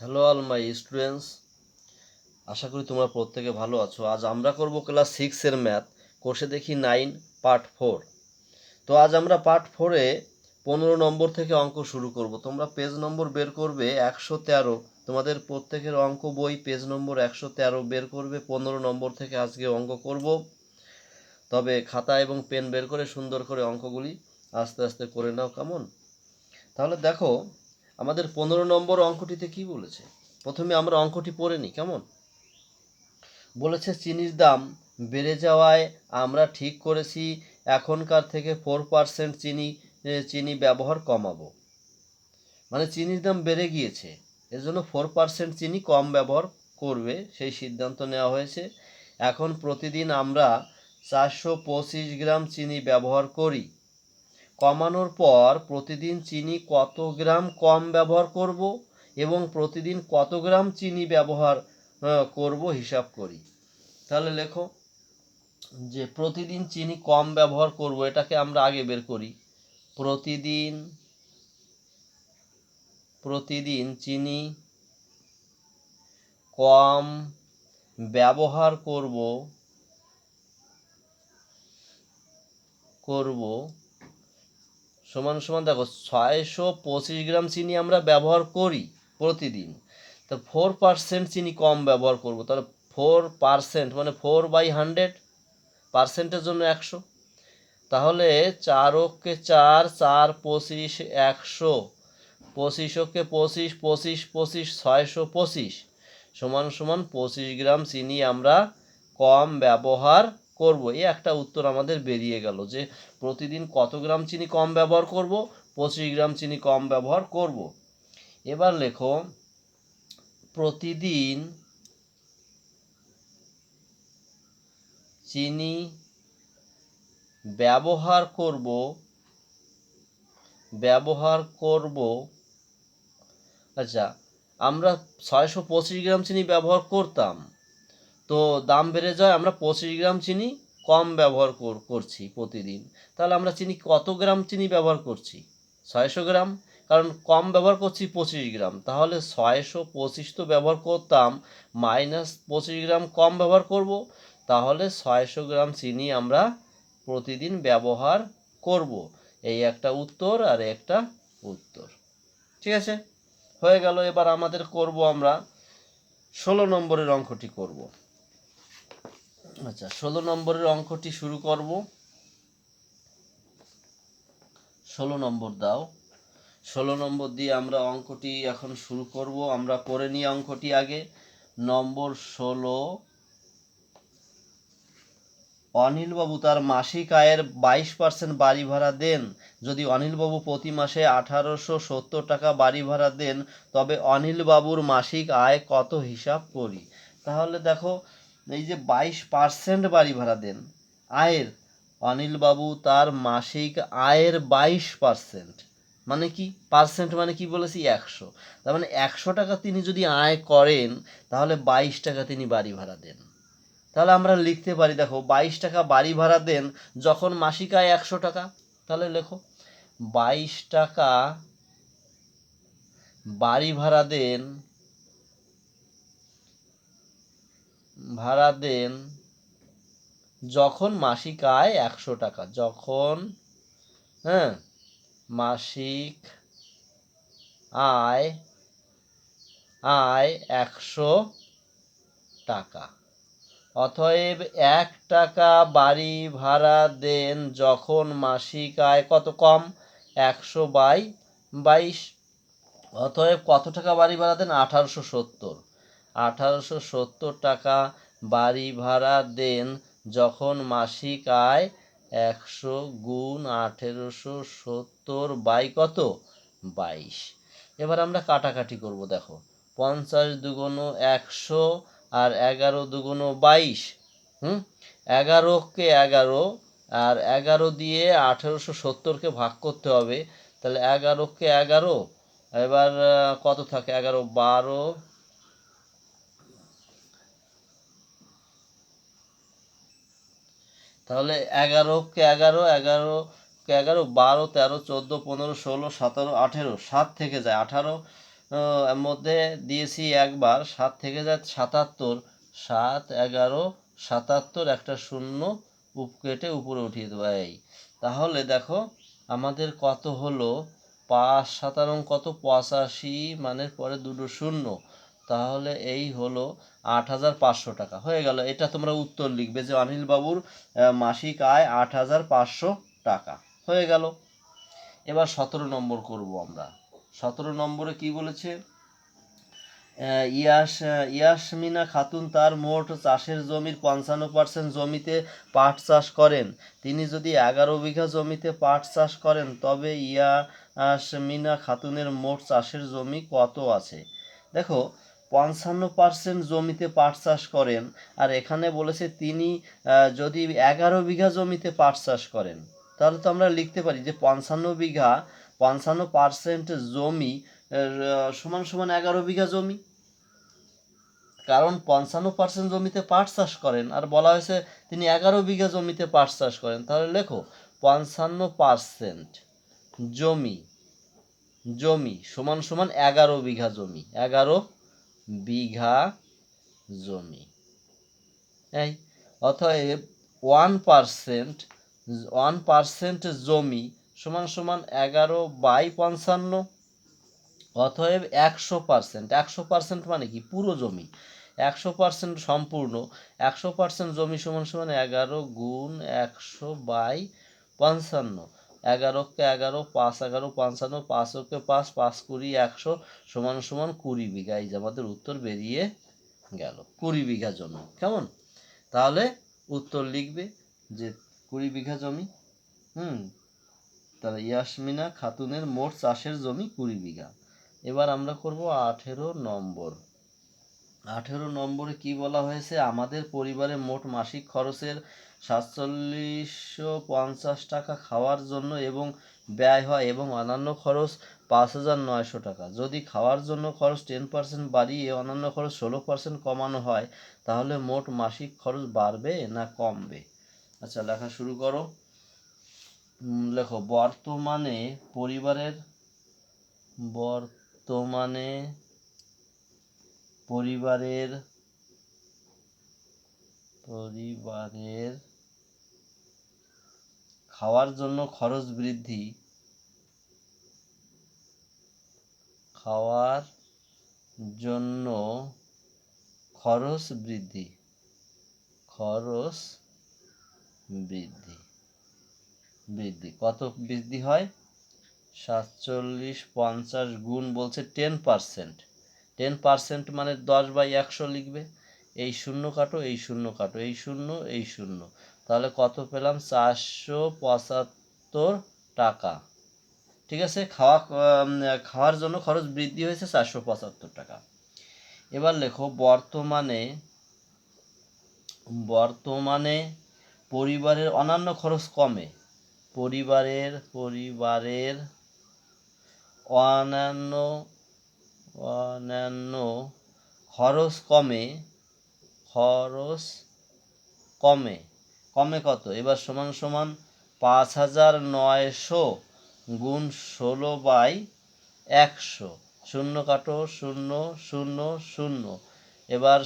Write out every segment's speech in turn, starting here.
Hello all my students আশা করি তোমরা প্রত্যেকে ভালো আছো। আজ আমরা করব ক্লাস সিক্সের ম্যাথ কোর্সে দেখি নাইন পার্ট ফোর তো আজ আমরা পার্ট ফোরে পনেরো নম্বর থেকে অঙ্ক শুরু করব। তোমরা পেজ নম্বর বের করবে একশো তেরো। তোমাদের প্রত্যেকের অঙ্ক বই পেজ নম্বর একশো তেরো বের করবে। পনেরো নম্বর থেকে আজকে অঙ্ক করব। তবে খাতা এবং পেন বের করে সুন্দর করে অঙ্কগুলি আস্তে আস্তে করে নাও কেমন। তাহলে দেখো আমাদের পনেরো নম্বর অঙ্কটিতে কি বলেছে? প্রথমে আমরা অঙ্কটি পড়ে নিই, কেমন? বলেছে, চিনির দাম বেড়ে যাওয়ায় আমরা ঠিক করেছি, এখনকার থেকে ফোর পার্সেন্ট চিনি চিনি ব্যবহার কমাবো। মানে চিনির দাম বেড়ে গিয়েছে, এর জন্য ফোর পার্সেন্ট চিনি কম ব্যবহার করবে, সেই সিদ্ধান্ত নেওয়া হয়েছে। এখন প্রতিদিন আমরা চারশো পঁচিশ গ্রাম চিনি ব্যবহার করি। কমানোর পর প্রতিদিন চিনি কত গ্রাম কম ব্যবহার করব এবং প্রতিদিন কত গ্রাম চিনি ব্যবহার করব হিসাব করি। তাহলে লেখো যে প্রতিদিন চিনি কম ব্যবহার করব, এটাকে আমরা আগে বের করি। প্রতিদিন প্রতিদিন চিনি কম ব্যবহার করব করব সমান সমান দেখো, ছয়শো পঁচিশ গ্রাম চিনি আমরা ব্যবহার করি প্রতিদিন। তো ফোর পার্সেন্ট চিনি কম ব্যবহার করব। তাহলে ফোর পার্সেন্ট মানে ফোর বাই হান্ড্রেড পার্সেন্টের জন্য একশো। তাহলে চার ওকে চার চার পঁচিশ একশো। পঁচিশ ওকে পঁচিশ পঁচিশ পঁচিশ, ছয়শো পঁচিশ। সমান সমান পঁচিশ গ্রাম চিনি আমরা কম ব্যবহার করব? এই একটা উত্তর আমাদের বেরিয়ে গেল যে প্রতিদিন কত গ্রাম চিনি কম ব্যবহার করব? পঁচিশ গ্রাম চিনি কম ব্যবহার করব। এবার লেখো, প্রতিদিন চিনি ব্যবহার করব ব্যবহার করব আচ্ছা আমরা ছয়শো পঁচিশ গ্রাম চিনি ব্যবহার করতাম। তো দাম বেড়ে যায়, আমরা পঁচিশ গ্রাম চিনি কম ব্যবহার কর- করছি প্রতিদিন। তাহলে আমরা চিনি কত গ্রাম চিনি ব্যবহার করছি? ছয়শো গ্রাম? কারণ কম ব্যবহার করছি পঁচিশ গ্রাম। তাহলে ছয়শো পঁচিশ তো ব্যবহার করতাম, মাইনাস পঁচিশ গ্রাম কম ব্যবহার করব, তাহলে ছয়শো গ্রাম চিনি আমরা প্রতিদিন ব্যবহার করব। এই একটা উত্তর আর একটা উত্তর। ঠিক আছে? হয়ে গেল, এবার আমাদের করব আমরা ষোলো নম্বরের অঙ্কটি করব। আচ্ছা ষোলো নম্বরের অঙ্কটি শুরু করব। ষোলো নম্বর দাও। ষোলো নম্বর দিয়ে আমরা অঙ্কটি এখন শুরু করব। আমরা করে নিই অঙ্কটি আগে। নম্বর ষোলো। অনিলবাবু তার মাসিক আয়ের বাইশ পার্সেন্ট বাড়ি ভাড়া দেন। যদি অনিলবাবু প্রতি মাসে আঠারোশো সত্তর টাকা বাড়ি ভাড়া দেন, তবে অনিলবাবুর মাসিক আয় কত হিসাব করি? তাহলে দেখো এই যে বাইশ পার্সেন্ট বাড়ি ভাড়া দেন, আয়ের, অনিলবাবু তার মাসিক আয়ের বাইশ পার্সেন্ট মানে কি? পার্সেন্ট মানে কি বলেছি? একশো। তার মানে একশো টাকা তিনি যদি আয় করেন, তাহলে বাইশ টাকা তিনি বাড়ি ভাড়া দেন। তাহলে আমরা লিখতে পারি, দেখো, বাইশ টাকা বাড়ি ভাড়া দেন যখন মাসিক আয় একশো টাকা, তাহলে লেখো, বাইশ টাকা বাড়ি ভাড়া দেন ভাড়া দেন যখন মাসিক আয় একশো টাকা। যখন হ্যাঁ মাসিক আয় আয় একশো টাকা। অতএব এক টাকা বাড়ি ভাড়া দেন যখন মাসিক আয় কত কম? একশো বাই বাইশ। অতএব কত টাকা বাড়ি ভাড়া দেন? আঠারোশো সত্তর। আঠারোশো সত্তর টাকা বাড়ি ভাড়া দেন যখন মাসিক আয় একশো গুণ আঠেরোশো সত্তর বাই কত? বাইশ। এবার আমরা কাটাকাটি করব, দেখো। পঞ্চাশ দুগুণ একশো আর এগারো দুগুণ বাইশ। হুম? এগারোকে এগারো আর এগারো দিয়ে আঠেরোশো সত্তরকে ভাগ করতে হবে, তাহলে এগারোকে এগারো। এবার কত থাকে? এগারো বারো তাহলে এগারোকে এগারো এগারো কে এগারো, বারো, তেরো, চোদ্দ, পনেরো, ষোলো, সতেরো, আঠেরো, সাত থেকে যায়। আঠারো মধ্যে দিয়েছি একবার, সাত থেকে যায় সাতাত্তর। সাত, এগারো, সাতাত্তর একটা শূন্য উপ কেটে উপরে উঠিয়ে দেবো, এই। তাহলে দেখো আমাদের কত হলো? পাঁচ সাতারং কত? পঁচাশি মানে পরে দুটো শূন্য। তাহলে এই হলো আট হাজার পাঁচশো টাকা। হয়ে গেল, এটা তোমরা উত্তর লিখবে যে অনিল বাবুর মাসিক আয় আট হাজার পাঁচশো টাকা। হয়ে গেল। এবার সতেরো নম্বর করব আমরা। সতেরো নম্বরে কি বলেছে? ইয়াস ইয়াসমিনা খাতুন তার মোট চাষের জমির পঞ্চান্ন পার্সেন্ট জমিতে পাট চাষ করেন। তিনি যদি এগারো বিঘা জমিতে পাট চাষ করেন, তবে ইয়াসমিনা খাতুনের মোট চাষের জমি কত আছে? দেখো পঞ্চান্ন পার্সেন্ট জমিতে পাট চাষ করেন। আর এখানে বলেছে তিনি যদি এগারো বিঘা জমিতে পাট চাষ করেন, তাহলে তো আমরা লিখতে পারি যে পঞ্চান্ন বিঘা, পঞ্চান্ন পার্সেন্ট জমি সমান সমান এগারো বিঘা জমি। কারণ পঞ্চান্ন পার্সেন্ট জমিতে পাট চাষ করেন, আর বলা হয়েছে তিনি এগারো বিঘা জমিতে পাট চাষ করেন। তাহলে লেখো, পঞ্চান্ন পার্সেন্ট জমি জমি সমান সমান এগারো বিঘা জমি, এগারো বিঘা জমি। এই, অতএব ওয়ান পার্সেন্ট ওয়ান পার্সেন্ট জমি সমান সমান এগারো বাই পঞ্চান্ন, অতএব একশো পার্সেন্ট একশো পার্সেন্ট মানে কি? পুরো জমি। একশো পার্সেন্ট সম্পূর্ণ। একশো পার্সেন্ট জমি সমান সমান এগারো গুণ একশো বাই পঞ্চান্ন। এগারোকে এগারো, পাঁচ এগারো, পঞ্চান্ন পাঁচ ওকে পাঁচ পাঁচ কুড়ি, একশো, সমান সমান কুড়ি বিঘা। এই যে আমাদের উত্তর বেরিয়ে গেল, কুড়ি বিঘা জমি। কেমন? তাহলে উত্তর লিখবে যে কুড়ি বিঘা জমি, হুম? তাহলে ইয়াসমিনা খাতুনের মোট চাষের জমি কুড়ি বিঘা। এবার আমরা করব আঠেরো নম্বর। আঠেরো নম্বরে কি বলা হয়েছে? আমাদের পরিবারে মোট মাসিক খরচের সাতচল্লিশশো পঞ্চাশ টাকা খাওয়ার জন্য এবং ব্যয় হয় এবং অন্যান্য খরচ পাঁচ হাজার নয়শো টাকা। যদি খাওয়ার জন্য খরচ টেন পার্সেন্ট বাড়িয়ে অন্যান্য খরচ ষোলো পার্সেন্ট কমানো হয়, তাহলে মোট মাসিক খরচ বাড়বে না কমবে? আচ্ছা লেখা শুরু করো। লেখো। বর্তমানে পরিবারের, বর্তমানে পরিবারের পরিবারের খাওয়ার জন্য খরচ বৃদ্ধি। খাওয়ার জন্য খরচ বৃদ্ধি। খরচ বৃদ্ধি। বৃদ্ধি। কত বৃদ্ধি হয়? সাতচল্লিশ পঞ্চাশ গুণ বলছে টেন পার্সেন্ট টেন পার্সেন্ট মানে দশ বাই একশো লিখবে। এই শূন্য কাটো, এই শূন্য কাটো, এই শূন্য এই শূন্য। তাহলে কত পেলাম? চারশো পঁচাত্তর টাকা। ঠিক আছে? খাওয়া খাওয়ার জন্য খরচ বৃদ্ধি হয়েছে চারশো পঁচাত্তর টাকা। এবার লেখো, বর্তমানে বর্তমানে পরিবারের অন্যান্য খরচ কমে। পরিবারের পরিবারের অন্যান্য অন্যান্য খরচ কমে খরচ কমে। কমে কত? এবার সমান সমান পাঁচ হাজার নয়শো গুণ ষোলো বাই একশো। শূন্য কাটো, শূন্য শূন্য শূন্য। এবার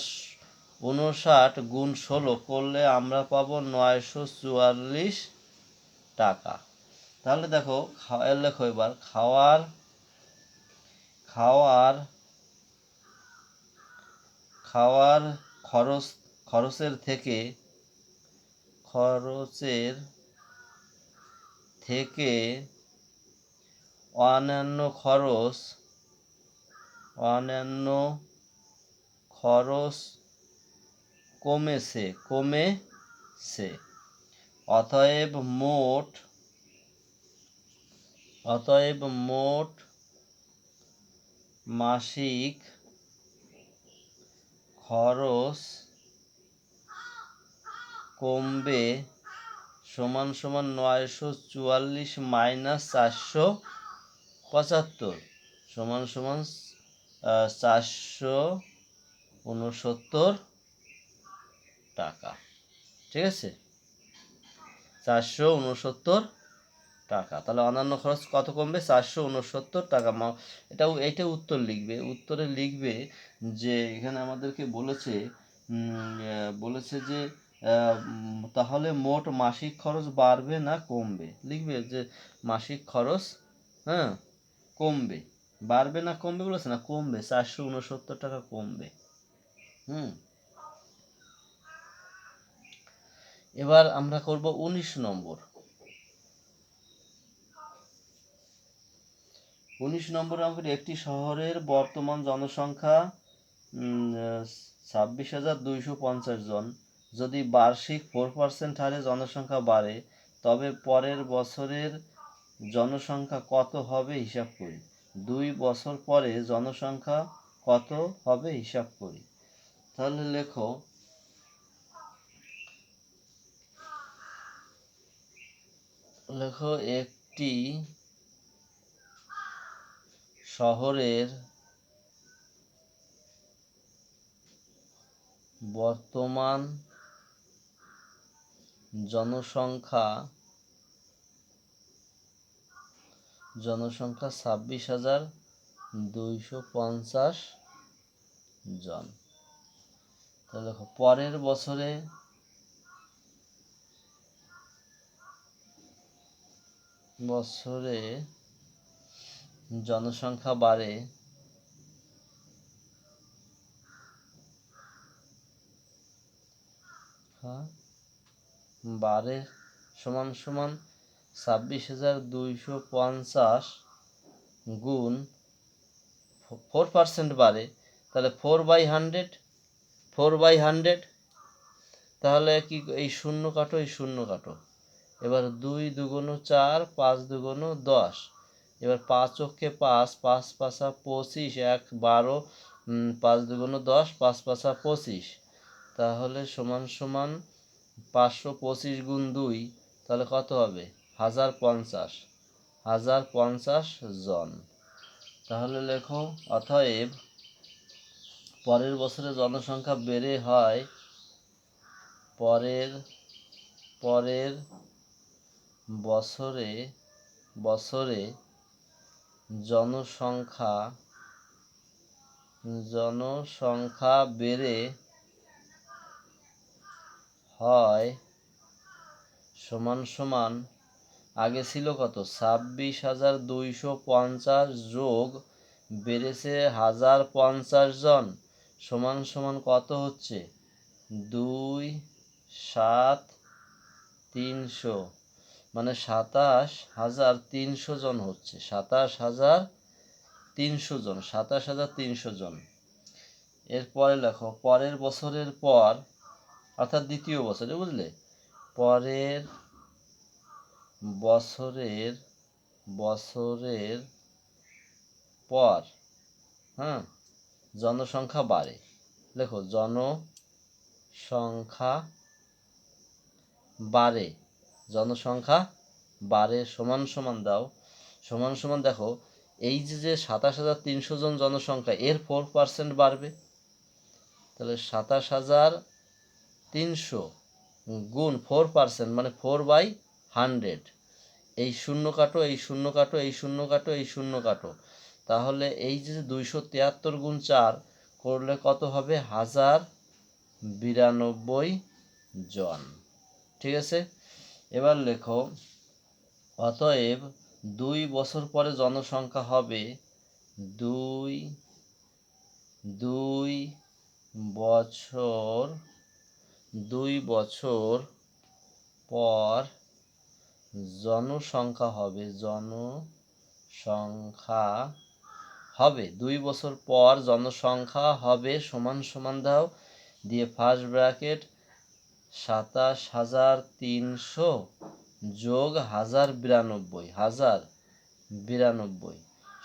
উনষাট গুণ ষোলো করলে আমরা পাবো নয়শো চুয়াল্লিশ টাকা। তাহলে দেখো খাওয়ার লেখো এবার, খাওয়ার খাওয়ার খাওয়ার খরচ, খরচের থেকে খরচের থেকে অন্যান্য খরচ অন্যান্য খরচ কমেছে কমেছে। অতএব মোট অতএব মোট মাসিক খরচ কমবে সমান সমান নয়শো চুয়াল্লিশ মাইনাস চারশো পঁচাত্তর, সমান সমান চারশো উনসত্তর টাকা। ঠিক আছে? চারশো উনসত্তর টাকা। তাহলে অন্যান্য খরচ কত কমবে? চারশো উনসত্তর টাকা। মা- এটাও এইটা উত্তর লিখবে। উত্তরে লিখবে যে, এখানে আমাদেরকে বলেছে বলেছে যে তাহলে মোট মাসিক খরচ বাড়বে না কমবে? লিখবে যে, মাসিক খরচ হ্যাঁ কমবে। বাড়বে না কমবে বলেছে না, কমবে। চারশো উনসত্তর টাকা কমবে। হুম। এবার আমরা করব উনিশ নম্বর। উনিশ নম্বর অঙ্কটি একটি শহরের বর্তমান জনসংখ্যা ছাব্বিশ হাজার দুইশো পঞ্চাশ জন। যদি বার্ষিক ফোর পার্সেন্ট হারে জনসংখ্যা বাড়ে, তবে পরের বছরের জনসংখ্যা কত হবে হিসাব করি। দুই বছর পরে জনসংখ্যা কত হবে হিসাব করি। তাহলে লেখো লেখো একটি শহরের বর্তমান জনসংখ্যা জনসংখ্যা ছাব্বিশ হাজার দুইশো পঞ্চাশ জন। তাহলে দেখো পরের বছরে বছরে জনসংখ্যা বাড়ে হ্যাঁ বাড়ে সমান সমান ছাব্বিশ হাজার দুইশো পঞ্চাশ গুণ ফোর পার্সেন্ট বাড়ে। তাহলে four by hundred four by hundred তাহলে কি এই শূন্য কাটো, এই শূন্য কাটো। এবার দুই দুগুণ চার, পাঁচ দুগুণ দশ। এবার পাঁচ অক্ষে পাঁচ পাঁচ পাঁচা পঁচিশ, এক বারো পাঁচ দুগুণ দশ, পাঁচ পাঁচা পঁচিশ। তাহলে সমান সমান পাঁচশো পঁচিশ গুণ দুই, তাহলে কত হবে? হাজার পঞ্চাশ। হাজার পঞ্চাশ জন। তাহলে লেখো, অতএব পরের বছরে জনসংখ্যা বেড়ে হয়, পরের পরের বছরে বছরে জনসংখ্যা জনসংখ্যা বেড়ে হয় সমান সমান, আগে ছিল কত? ছাব্বিশ হাজার দুইশো পঞ্চাশ যোগ বেড়েছে হাজার পঞ্চাশ জন। সমান সমান কত হচ্ছে? দুই, সাত, তিনশো। মানে সাতাশ হাজার তিনশো জন হচ্ছে। সাতাশ হাজার তিনশো জন, সাতাশ হাজার তিনশো জন। এরপরে লেখো, পরের বছরের পর, অর্থাৎ দ্বিতীয় বছরে বুঝলে? পরের বছরের বছরের পর হ্যাঁ? জনসংখ্যা বাড়ে। লেখো, জনসংখ্যা বাড়ে। জনসংখ্যা বাড়ে সমান সমান দাও। সমান সমান দেখো, এই যে যে সাতাশ হাজার তিনশো জন জনসংখ্যা, এর ফোর পার্সেন্ট বাড়বে। তাহলে সাতাশ হাজার তিনশো গুণ ফোর পার্সেন্ট মানে ফোর বাই হান্ড্রেড এই শূন্য কাটো, এই শূন্য কাটো, এই শূন্য কাটো, এই শূন্য কাটো। তাহলে এই যে দুইশো তিয়াত্তর গুণ চার, করলে কত হবে? হাজার বিরানব্বই জন। ঠিক আছে? এবার লেখো, অতএব দুই বছর পরে জনসংখ্যা হবে দুই দুই বছর দুই বছর পর জনসংখ্যা হবে জনসংখ্যা হবে। দুই বছর পর জনসংখ্যা হবে, সমান সমান দাও, দিয়ে ফার্স্ট ব্র্যাকেট সাতাশ হাজার তিনশো যোগ হাজার বিরানব্বই হাজার বিরানব্বই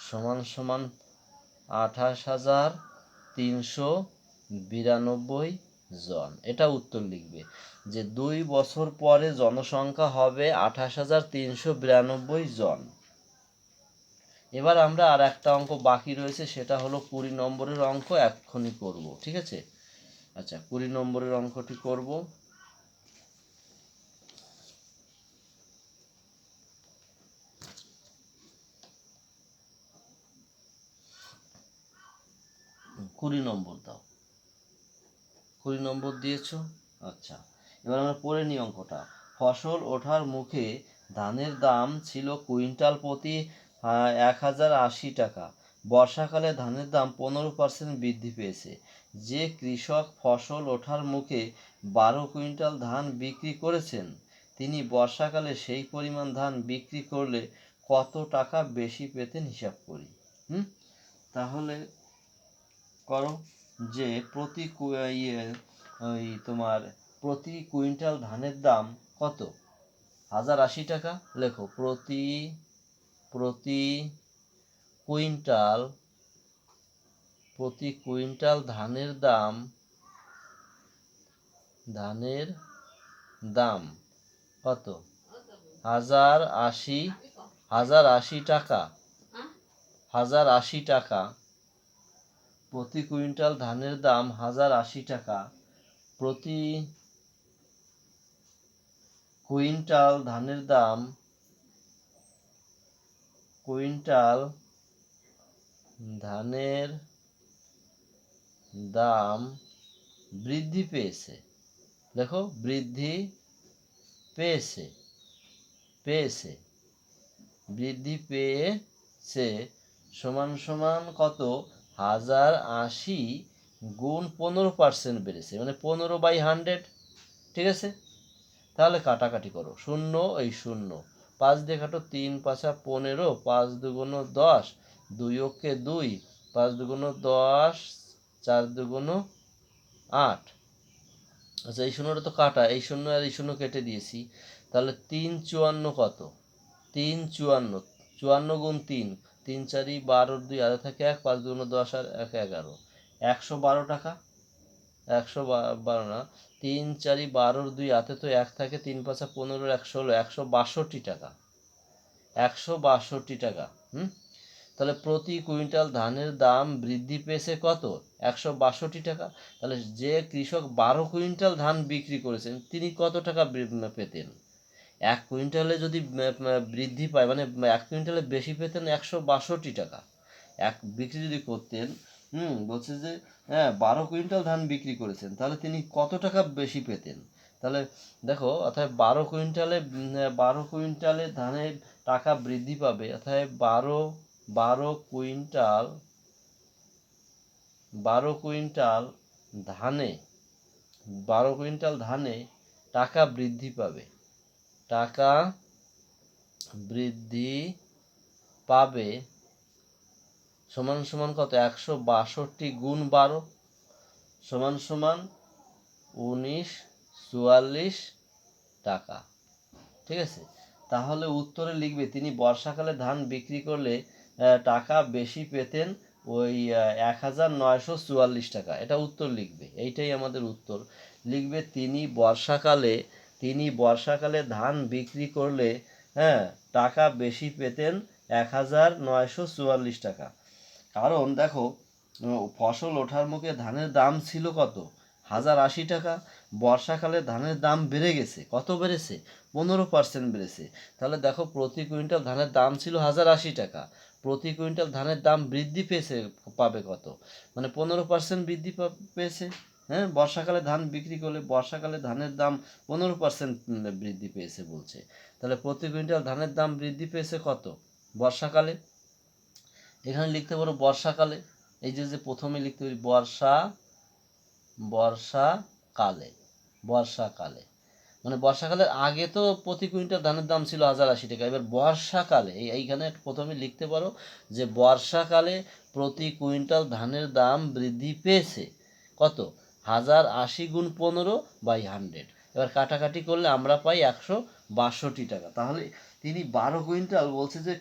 সমান সমান আঠাশ হাজার তিনশো বিরানব্বই জন। এটা উত্তর লিখবে যে দুই বছর পরে জনসংখ্যা হবে আঠাশ হাজার তিনশো বিরানব্বই জন। এবার আমরা আর একটা অঙ্ক বাকি রয়েছে, সেটা হলো কুড়ি নম্বরের অঙ্ক এক্ষুনি করব, ঠিক আছে? আচ্ছা কুড়ি নম্বরের অঙ্কটি করব। কুড়ি নম্বর দাও। কুড়ি নম্বর দিয়েছ? আচ্ছা। এবার আমরা পড়ে নিই অঙ্কটা। ফসল ওঠার মুখে ধানের দাম ছিল কুইন্টাল প্রতি এক হাজার আশি টাকা। বর্ষাকালে ধানের দাম পনেরো পার্সেন্ট বৃদ্ধি পেয়েছে। যে কৃষক ফসল ওঠার মুখে বারো কুইন্টাল ধান বিক্রি করেছেন, তিনি বর্ষাকালে সেই পরিমাণ ধান বিক্রি করলে কত টাকা বেশি পেতেন হিসাব করি। হুম? তাহলে করো যে প্রতি ইয়ে ওই তোমার প্রতি কুইন্টাল ধানের দাম কত? হাজার আশি টাকা? লেখো, প্রতি প্রতি কুইন্টাল প্রতি কুইন্টাল ধানের দাম ধানের দাম কত? হাজার আশি হাজার আশি টাকা, হাজার আশি টাকা। প্রতি কুইন্টাল ধানের দাম হাজার আশি টাকা। প্রতি কুইন্টাল ধানের দাম কুইন্টাল ধানের দাম বৃদ্ধি পেয়েছে। দেখো, বৃদ্ধি পেয়েছে পেয়েছে, বৃদ্ধি পেয়েছে। সমান সমান কত? হাজার আশি গুণ পনেরো পার্সেন্ট বেড়েছে মানে পনেরো বাই হান্ড্রেড ঠিক আছে? তাহলে কাটাকাটি করো, শূন্য এই শূন্য, পাঁচ দিয়ে কাটো তিন, পাঁচা পনেরো, পাঁচ দুগুণ দশ, দুই ওকে দুই, পাঁচ দুগুণ দশ, চার দুগুণ আট। আচ্ছা এই শূন্যটা তো কাটা, এই শূন্য আর এই শূন্য কেটে দিয়েছি, তাহলে তিন চুয়ান্ন কত? তিন চুয়ান্ন চুয়ান্ন গুণ তিন তিন চারি বারোর দুই আধা থাকে এক, পাঁচ দুগুণ দশ আর এক, এগারো। একশো বারো টাকা? একশো বারো না। তিন চারি বারোর দুই হাতে তো এক থাকে, তিন পাঁচা পনেরো, একশো হলো একশো বাষট্টি টাকা। একশো বাষট্টি টাকা, হুম? তাহলে প্রতি কুইন্টাল ধানের দাম বৃদ্ধি পেয়েছে কত? একশো বাষট্টি টাকা। তাহলে যে কৃষক বারো কুইন্টাল ধান বিক্রি করেছেন, তিনি কত টাকা পেতেন? এক কুইন্টালে যদি বৃদ্ধি পায় মানে এক কুইন্টালে বেশি পেতেন একশো বাষট্টি টাকা। এক বিক্রি যদি করতেন, হুম, বলছে যে হ্যাঁ বারো কুইন্টাল ধান বিক্রি করেছেন, তাহলে তিনি কত টাকা বেশি পেতেন? তাহলে দেখো, অর্থাৎ বারো কুইন্টালে বারো কুইন্টালে ধানের টাকা বৃদ্ধি পাবে, অর্থাৎ বারো বারো কুইন্টাল বারো কুইন্টাল ধানে, বারো কুইন্টাল ধানে টাকা বৃদ্ধি পাবে। টাকা বৃদ্ধি পাবে সমান সমান কত? একশো বাষট্টি গুণ বারো সমান সমান উনিশ চুয়াল্লিশ টাকা। ঠিক আছে? তাহলে উত্তরে লিখবে, তিনি বর্ষাকালে ধান বিক্রি করলে টাকা বেশি পেতেন ওই এক হাজার নয়শো চুয়াল্লিশ টাকা। এটা উত্তর লিখবে, এইটাই আমাদের উত্তর। লিখবে, তিনি বর্ষাকালে তিনি বর্ষাকালে ধান বিক্রি করলে হ্যাঁ টাকা বেশি পেতেন এক হাজার নয়শো চুয়াল্লিশ টাকা। কারণ দেখো ফসল ওঠার মুখে ধানের দাম ছিল কত? হাজার আশি টাকা। বর্ষাকালে ধানের দাম বেড়ে গেছে। কত বেড়েছে? পনেরো পার্সেন্ট বেড়েছে। তাহলে দেখো, প্রতি কুইন্টাল ধানের দাম ছিল হাজার আশি টাকা। প্রতি কুইন্টাল ধানের দাম বৃদ্ধি পেয়েছে, পাবে কত? মানে পনেরো পার্সেন্ট বৃদ্ধি পেয়েছে। হ্যাঁ বর্ষাকালে ধান বিক্রি করলে বর্ষাকালে ধানের দাম পনেরো পার্সেন্ট বৃদ্ধি পেয়েছে বলছে। তাহলে প্রতি কুইন্টাল ধানের দাম বৃদ্ধি পেয়েছে কত? বর্ষাকালে। এখানে লিখতে পারো বর্ষাকালে। এই যে যে প্রথমে লিখতে পারি বর্ষা, বর্ষাকালে বর্ষাকালে। মানে বর্ষাকালের আগে তো প্রতি কুইন্টাল ধানের দাম ছিল হাজার আশি টাকা। এবার বর্ষাকালে, এই এইখানে প্রথমে লিখতে পারো যে বর্ষাকালে প্রতি কুইন্টাল ধানের দাম বৃদ্ধি পেয়েছে। কত? হাজার আশি গুণ পনেরো বাই হান্ড্রেড। এবার কাটাকাটি করলে আমরা পাই একশো বাষট্টি টাকা। তাহলে তিনি বারো কুইন্টাল বলছে যে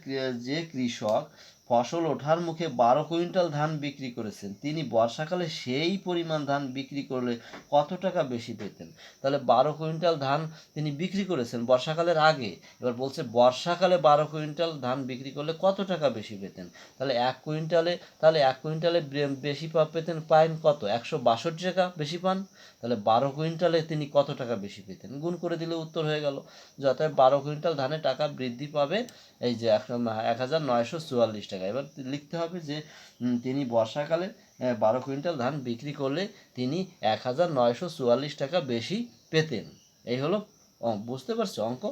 যে কৃষক ফসল ওঠার মুখে বারো কুইন্টাল ধান বিক্রি করেছেন। তিনি বর্ষাকালে সেই পরিমাণ ধান বিক্রি করলে কত টাকা বেশি পেতেন? তাহলে বারো কুইন্টাল ধান তিনি বিক্রি করেছেন বর্ষাকালের আগে। এবার বলছে, বর্ষাকালে বারো কুইন্টাল ধান বিক্রি করলে কত টাকা বেশি পেতেন? তাহলে এক কুইন্টালে, তাহলে এক কুইন্টালে বেশি পা, পেতেন, পাইন কত? একশো বাষট্টি টাকা বেশি পান? তাহলে বারো কুইন্টালে তিনি কত টাকা বেশি পেতেন? গুণ করে দিলে উত্তর হয়ে গেল। যে অতএব বারো কুইন্টাল ধানে টাকা বৃদ্ধি পাবে এই যে এক এক হাজার নয়শো চুয়াল্লিশ টাকা। এবার লিখতে হবে যে তিনি বর্ষাকালে বারো কুইন্টাল ধান বিক্রি করলে তিনি এক হাজার নয়শো চুয়াল্লিশ টাকা বেশি পেতেন। এই হলো বুঝতে পারছ অঙ্ক?